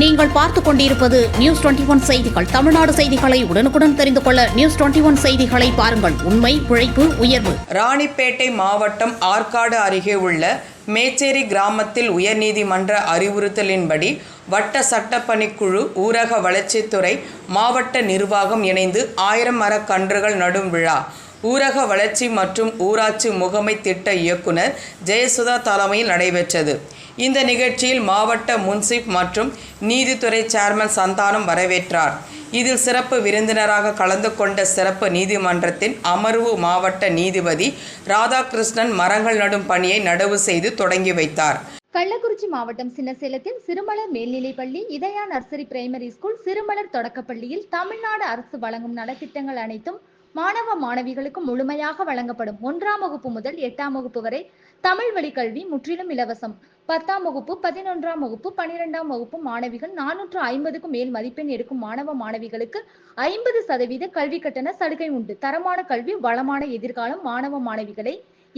நீங்கள் பார்த்துக் கொண்டிருப்பது நியூஸ் டுவெண்டி ஒன் செய்திகள். தமிழ்நாடு செய்திகளை உடனுக்குடன் தெரிந்து கொள்ள நியூஸ் டுவெண்டி ஒன் செய்திகளை பாருங்கள். உண்மை உழைப்பு உயர்வு. ராணிப்பேட்டை மாவட்டம் ஆற்காடு அருகே உள்ள மேச்சேரி கிராமத்தில் உயர்நீதிமன்ற அறிவுறுத்தலின்படி வட்ட சட்டப்பணிக்குழு ஊரக வளர்ச்சித்துறை மாவட்ட நிர்வாகம் இணைந்து ஆயிரம் மரக்கன்றுகள் நடும் விழா. ஊரக வளர்ச்சி மற்றும் ஊராட்சி முகமை திட்ட இயக்குனர் ஜெயசுதா தலைமையில் நடைபெற்றது. இந்த நிகழ்ச்சியில் மாவட்ட முன்சிப் மற்றும் நீதித்துறை சேர்மன் சந்தானம் வரவேற்றார். இதில் சிறப்பு விருந்தினராக கலந்து கொண்ட சிறப்பு நீதிமன்றத்தின் அமர்வு மாவட்ட நீதிபதி ராதாகிருஷ்ணன் மரங்கள் நடும் பணியை நடவு செய்து தொடங்கி வைத்தார். கள்ளக்குறிச்சி மாவட்டம் சின்னசேலத்தில் சிறுமலர் மேல்நிலைப்பள்ளி Idhaya nursery primary school Sirumalar தொடக்கப்பள்ளியில் தமிழ்நாடு அரசு வழங்கும் நலத்திட்டங்கள் அனைத்தும் மாணவ மாணவிகளுக்கு முழுமையாக வழங்கப்படும் ஒன்றாம் வகுப்பு முதல் எட்டாம் வகுப்பு வரை தமிழ் வழி கல்வி முற்றிலும் இலவசம். பத்தாம் வகுப்பு பதினொன்றாம் வகுப்பு பனிரெண்டாம் வகுப்பு மாணவிகள் நானூற்று ஐம்பதுக்கும் மேல் மதிப்பெண் எடுக்கும் மாணவ மாணவிகளுக்கு ஐம்பது சதவீத கல்வி கட்டண சலுகை உண்டு. தரமான கல்வி வளமான எதிர்காலம் மாணவ மாணவிகளை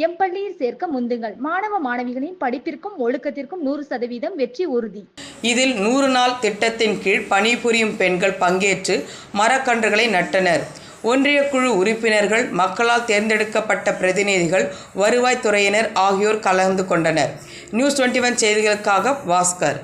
எம் பள்ளியில் சேர்க்க முந்துங்கள். மாணவ மாணவிகளின் படிப்பிற்கும் ஒழுக்கத்திற்கும் நூறு சதவீதம் வெற்றி உறுதி. இதில் நூறு நாள் திட்டத்தின் கீழ் பணிபுரியும் பெண்கள் பங்கேற்று மரக்கன்றுகளை நட்டனர். ஒன்றிய குழு உறுப்பினர்கள் மக்களால் தேர்ந்தெடுக்கப்பட்ட பிரதிநிதிகள் வருவாய்த்துறையினர் ஆகியோர் கலந்து கொண்டனர். நியூஸ் டுவெண்ட்டி ஒன் செய்திகளுக்காக பாஸ்கர்.